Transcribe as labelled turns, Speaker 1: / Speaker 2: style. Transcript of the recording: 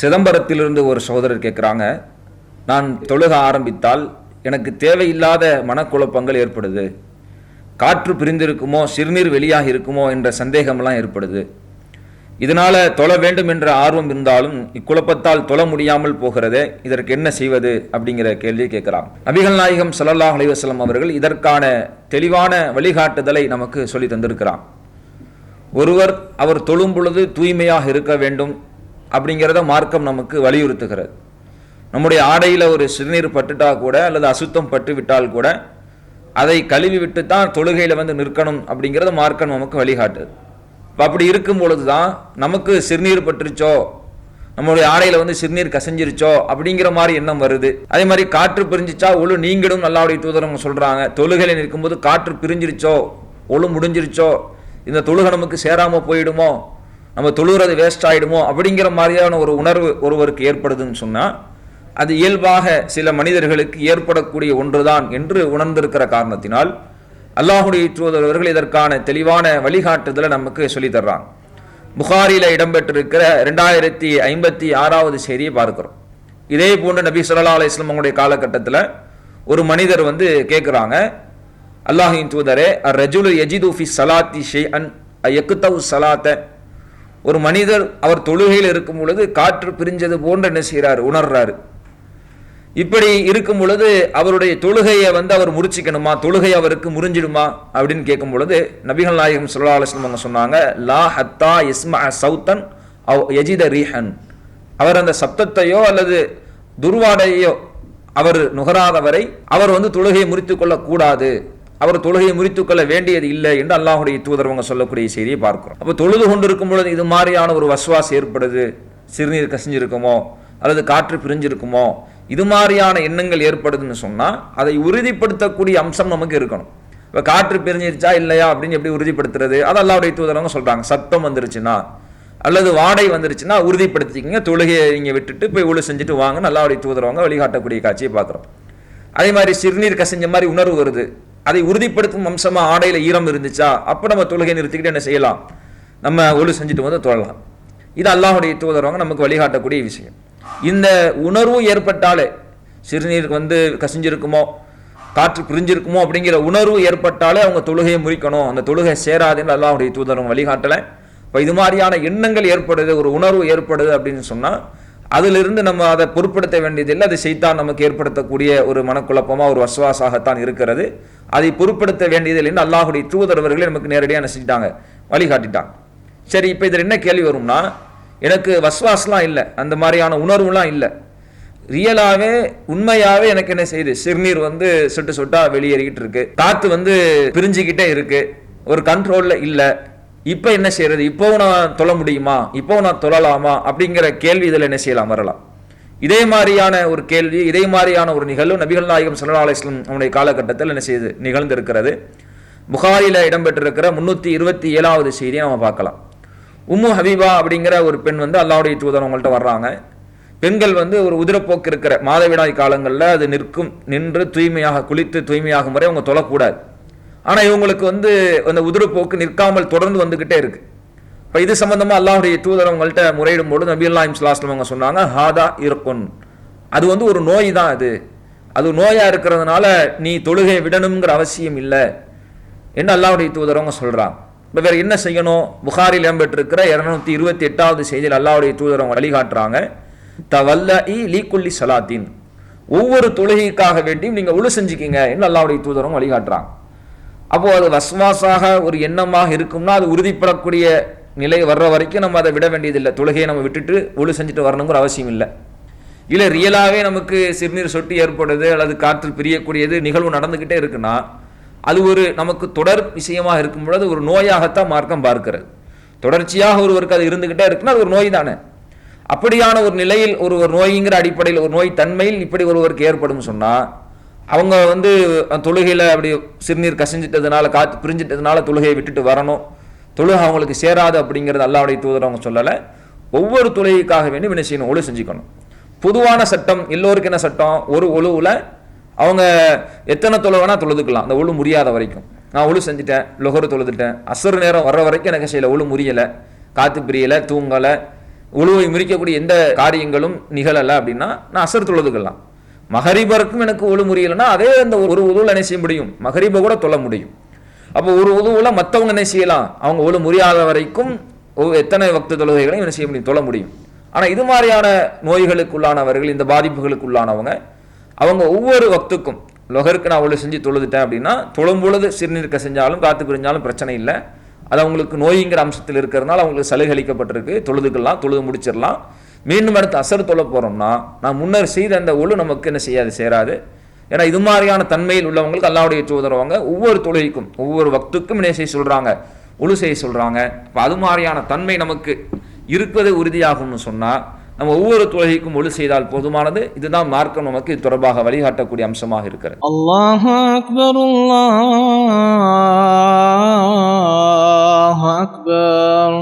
Speaker 1: சிதம்பரத்திலிருந்து ஒரு சகோதரர் கேட்குறாங்க நான் தொழுக ஆரம்பித்தால் எனக்கு தேவையில்லாத மனக்குழப்பங்கள் ஏற்படுது. காற்று பிரிந்திருக்குமோ சிறுநீர் வெளியாக இருக்குமோ என்ற சந்தேகமெல்லாம் ஏற்படுது. இதனால தொழ வேண்டும் என்ற ஆர்வம் இருந்தாலும் இக்குழப்பத்தால் தொழ முடியாமல் போகிறதே இதற்கு என்ன செய்வது? அப்படிங்கிற கேள்வியை கேட்குறான். நபிகள் நாயகம் ஸல்லல்லாஹு அலைஹி அவர்கள் இதற்கான தெளிவான வழிகாட்டுதலை நமக்கு சொல்லி தந்திருக்கிறான். ஒருவர் அவர் தொழும் பொழுது தூய்மையாக இருக்க வேண்டும் அப்படிங்கிறத மார்க்கம் நமக்கு வலியுறுத்துகிறது. நம்முடைய ஆடையில் ஒரு சிறுநீர் பட்டுட்டா கூட அல்லது அசுத்தம் பட்டு விட்டால் கூட அதை கழுவி விட்டு தான் தொழுகையில் வந்து நிற்கணும் அப்படிங்கிறத மார்க்கம் நமக்கு வழிகாட்டுது. இப்போ அப்படி இருக்கும் பொழுது தான் நமக்கு சிறுநீர் பட்டுருச்சோ நம்மளுடைய ஆடையில் வந்து சிறுநீர் கசஞ்சிருச்சோ அப்படிங்கிற மாதிரி எண்ணம் வருது. அதே மாதிரி காற்று பிரிஞ்சிச்சா ஒழு நீங்கிடும் நல்லாவுடைய தூதரவங்க சொல்கிறாங்க தொழுகையில் நிற்கும்போது காற்று பிரிஞ்சிருச்சோ ஒழு முடிஞ்சிருச்சோ இந்த தொழுகை நமக்கு சேராமல் போயிடுமோ நம்ம தொழுகிறது வேஸ்ட் ஆகிடுமோ அப்படிங்கிற மாதிரியான ஒரு உணர்வு ஒருவருக்கு ஏற்படுதுன்னு சொன்னால் அது இயல்பாக சில மனிதர்களுக்கு ஏற்படக்கூடிய ஒன்றுதான் என்று உணர்ந்திருக்கிற காரணத்தினால் அல்லாஹுடைய தூதரவர்கள் இதற்கான தெளிவான வழிகாட்டுதலை நமக்கு சொல்லித்தர்றாங்க. தர்றாங்க இடம்பெற்றிருக்கிற ரெண்டாயிரத்தி ஐம்பத்தி ஆறாவது செய்தியை பார்க்குறோம். இதே போன்று நபி சொல்லா அலைஹி அவங்களுடைய காலகட்டத்தில் ஒரு மனிதர் வந்து கேட்குறாங்க அல்லாஹின் தூதரே ரஜுலு எஜிது ஃபி சலாத்தி ஷே அன் எக்குத்தவு சலாத்த ஒரு மனிதர் அவர் தொழுகையில் இருக்கும் பொழுது காற்று பிரிஞ்சது போன்று என்ன செய்கிறார் உணர்றாரு. இப்படி இருக்கும் பொழுது அவருடைய தொழுகையை வந்து அவர் முறிச்சிக்கணுமா? தொழுகை அவருக்கு முறிஞ்சிடுமா? அப்படின்னு கேட்கும் பொழுது நபிகள் நாயகம் சுல்லா அலுவலம் அவங்க சொன்னாங்க லா ஹத்தா இஸ்மா சௌத்தன் அவ் எஜித ரீஹன். அவர் அந்த சப்தத்தையோ அல்லது துர்வாடையோ அவர் நுகராதவரை அவர் வந்து தொழுகையை முறித்து கொள்ளக்கூடாது. அவர் தொழுகையை முறித்துக் கொள்ள வேண்டியது இல்லை என்று அல்லாஹுடைய தூதரவங்க சொல்லக்கூடிய செய்தியை பார்க்கிறோம். அப்போ தொழுது கொண்டிருக்கும் பொழுது இது மாதிரியான ஒரு வசுவாஸ் ஏற்படுது. சிறுநீர் கசிஞ்சிருக்குமோ? அல்லது காற்று பிரிஞ்சிருக்குமோ? இது மாதிரியான எண்ணங்கள் ஏற்படுதுன்னு சொன்னால் அதை உறுதிப்படுத்தக்கூடிய அம்சம் நமக்கு இருக்கணும். இப்போ காற்று பிரிஞ்சிருச்சா இல்லையா? அப்படின்னு எப்படி உறுதிப்படுத்துறது? அது அல்லாவுடைய தூதரவங்க சொல்கிறாங்க சத்தம் வந்துருச்சுன்னா அல்லது வாடை வந்துருச்சுன்னா உறுதிப்படுத்திக்கிங்க. தொழுகையை நீங்கள் விட்டுட்டு போய் உழு செஞ்சுட்டு வாங்க நல்லாவுடைய தூதரவங்க வழிகாட்டக்கூடிய காட்சியை பார்க்குறோம். அதே மாதிரி சிறுநீர் கசிஞ்ச மாதிரி உணர்வு வருது. அதை உறுதிப்படுத்தும் அம்சமாக ஆடையில் ஈரம் இருந்துச்சா? அப்போ நம்ம தொழுகை நிறுத்திக்கிட்டு என்ன செய்யலாம்? நம்ம ஒழு செஞ்சுட்டு வந்து தொழலாம். இது அல்லாஹுடைய தூதரவங்க நமக்கு வழிகாட்டக்கூடிய விஷயம். இந்த உணர்வு ஏற்பட்டாலே சிறுநீருக்கு வந்து கசிஞ்சிருக்குமோ? காற்று பிரிஞ்சிருக்குமோ? அப்படிங்கிற உணர்வு ஏற்பட்டாலே அவங்க தொழுகையை முறிக்கணும். அந்த தொழுகை சேராதுன்னு அல்லாஹுடைய தூதரவங்க வழிகாட்டலை. இப்போ இது மாதிரியான எண்ணங்கள் ஏற்படுது ஒரு உணர்வு ஏற்படுது அப்படின்னு சொன்னால் அதிலிருந்து நம்ம அதை பொருட்படுத்த வேண்டியதில்லை. அது செய்தான் நமக்கு ஏற்படுத்தக்கூடிய ஒரு மனக்குழப்பமாக ஒரு வசுவாசாகத்தான் இருக்கிறது. அதை பொருட்படுத்த வேண்டியதில்லைன்னு அல்லாஹுடைய தூதரவர்களே நமக்கு நேரடியாக என்ன வழிகாட்டிட்டாங்க. சரி இப்போ இதில் என்ன கேள்வி வரும்னா எனக்கு வஸ்வாஸ்லாம் இல்லை அந்த மாதிரியான உணர்வுலாம் இல்லை. ரியலாகவே உண்மையாகவே எனக்கு என்ன செய்யுது? சிறுநீர் வந்து சொட்டு சொட்டாக வெளியேறிக்கிட்டு இருக்கு. காற்று வந்து பிரிஞ்சுக்கிட்டே இருக்கு. ஒரு கண்ட்ரோலில் இல்லை. இப்போ என்ன செய்யறது? இப்போவும் நான் தொழ முடியுமா? இப்போவும் நான் தொழலாமா? அப்படிங்கிற கேள்வி இதில் என்ன செய்யலாம்? வரலாம். இதே மாதிரியான ஒரு கேள்வி இதே மாதிரியான ஒரு நிகழ்வு நபிகள் நாயகம் சல்லா அலிஸ்லம் அவனுடைய காலகட்டத்தில் என்ன செய்து நிகழ்ந்திருக்கிறது. புகாரியில் இடம்பெற்றிருக்கிற முன்னூற்றி இருபத்தி ஏழாவது செய்தியை நம்ம பார்க்கலாம். உம்மு ஹபீபா அப்படிங்கிற ஒரு பெண் வந்து அல்லாவுடைய தூதர் அவங்கள்ட்ட வர்றாங்க. பெண்கள் வந்து ஒரு உதிரப்போக்கு இருக்கிற மாதவிடாய் காலங்களில் அது நிற்கும் நின்று தூய்மையாக குளித்து தூய்மையாகும் வரை அவங்க தொழக்கூடாது. ஆனால் இவங்களுக்கு வந்து அந்த உதிரப்போக்கு நிற்காமல் தொடர்ந்து வந்துக்கிட்டே இருக்குது இப்போ இது சம்பந்தமாக அல்லாஹுடைய தூதர் அவங்கள்ட்ட முறையிடும் போது நபி அல்லாஹிம் சலாஸ்லம் அவங்க சொன்னாங்க ஹாதா இருக்கும் அது வந்து ஒரு நோய் தான் அது. அது நோயாக இருக்கிறதுனால நீ தொழுகையை விடணுங்கிற அவசியம் இல்லை என்ன அல்லாஹுடைய தூதர் அவங்க சொல்கிறாங்க இப்போ வேறு என்ன செய்யணும்? புகாரில் இடம்பெற்றிருக்கிற இரநூத்தி இருபத்தி எட்டாவது செய்தியில் அல்லாவுடைய தூதர் அவங்க வழிகாட்டுறாங்க தவல்ல இ லீக்குள்ளி சலாத்தின். ஒவ்வொரு தொழுகைக்காக வேண்டியும் நீங்கள் உழு செஞ்சுக்கிங்க என்று அல்லாவுடைய தூதரும் வழிகாட்டுறாங்க. அப்போது அது வஸ்வாசாக ஒரு எண்ணமாக இருக்கும்னா அது உறுதிப்படக்கூடிய நிலை வர்ற வரைக்கும் நம்ம அதை விட வேண்டியதில்லை. தொழுகையை நம்ம விட்டுட்டு ஒழு செஞ்சுட்டு வரணுங்கிற அவசியம் இல்லை. இல்லை ரியலாகவே நமக்கு சிறுநீர் சொட்டு ஏற்படுது அல்லது காற்றில் பிரியக்கூடியது நிகழ்வு நடந்துக்கிட்டே இருக்குன்னா அது ஒரு நமக்கு தொடர் விஷயமாக இருக்கும் பொழுது ஒரு நோயாகத்தான் மார்க்கம் பார்க்கிறது. தொடர்ச்சியாக ஒருவருக்கு அது இருந்துக்கிட்டே இருக்குன்னா அது ஒரு நோய் தானே. அப்படியான ஒரு நிலையில் ஒரு ஒரு நோய்ங்கிற அடிப்படையில் ஒரு நோய் தன்மையில் இப்படி ஒருவருக்கு ஏற்படும் சொன்னால் அவங்க வந்து தொழுகையில் அப்படி சிறுநீர் கசிஞ்சிட்டதுனால காற்று பிரிஞ்சிட்டதுனால தொழுகையை விட்டுட்டு வரணும். தொழுக அவங்களுக்கு சேராது அப்படிங்கிறது அல்லாவுடைய தூதர் அவங்க சொல்லலை. ஒவ்வொரு தொழுகைக்காக வேண்டி என்ன செய்யணும்? ஒழு செஞ்சுக்கணும். பொதுவான சட்டம் எல்லோருக்கும் என்ன சட்டம்? ஒரு ஒழுவில் அவங்க எத்தனை தொழுவனா வேணால் தொழுதுக்கலாம். அந்த ஒழு முடியாத வரைக்கும். நான் ஒழு செஞ்சுட்டேன் லொகரு தொழுதுட்டேன். அசர் நேரம் வர்ற வரைக்கும் எனக்கு செய்யலை? ஒழு முறியலை காற்று பிரியலை தூங்கலை. உழுவை முறிக்கக்கூடிய எந்த காரியங்களும் நிகழலை அப்படின்னா நான் அசர் தொழுதுக்கலாம். மகரிபருக்கும் எனக்கு ஒழு முறியலைன்னா அதே அந்த ஒரு உதவுல என்ன செய்ய முடியும்? மகரிபை கூட தொழ முடியும். அப்போ ஒரு உதவுல மற்றவங்க என்ன செய்யலாம்? அவங்க ஒழு முறியாத வரைக்கும் எத்தனை வக்து தொழுகைகளையும் என்ன செய்ய முடியும்? தொழ முடியும். ஆனால் இது மாதிரியான நோய்களுக்குள்ளானவர்கள் இந்த பாதிப்புகளுக்குள்ளானவங்க அவங்க ஒவ்வொரு வக்துக்கும் லொகருக்கு நான் ஒழு செஞ்சு தொழுதுட்டேன் அப்படின்னா தொழும் பொழுது சிறுநீர்க்க செஞ்சாலும் காத்து பிரிஞ்சாலும் பிரச்சனை இல்லை. அது அவங்களுக்கு நோய்ங்கிற அம்சத்தில் இருக்கிறதுனால அவங்களுக்கு சலுகை அளிக்கப்பட்டிருக்கு தொழுதுக்கலாம் தொழுது முடிச்சிடலாம். மீண்டும் அடுத்து அசர் தொழ போகிறோம்னா நான் முன்னர் செய்த அந்த ஒழு நமக்கு என்ன செய்யாது? சேராது. ஏன்னா இது மாதிரியான தன்மையில் உள்ளவங்களுக்கு அல்லாவுடைய தூதரவங்க ஒவ்வொரு தொழுகைக்கும் ஒவ்வொரு வக்துக்கும் என்ன செய்ய சொல்கிறாங்க ஒழு செய்ய சொல்கிறாங்க இப்போ அது மாதிரியான தன்மை நமக்கு இருப்பது உறுதியாகும்னு சொன்னால் நம்ம ஒவ்வொரு தொழுகைக்கும் ஒழு செய்தால் போதுமானது. இதுதான் மார்க்கம் நமக்கு இது தொடர்பாக வழிகாட்டக்கூடிய அம்சமாக இருக்கிறது.
Speaker 2: அல்லாஹ் அக்பர் அல்லாஹ் அக்பர்.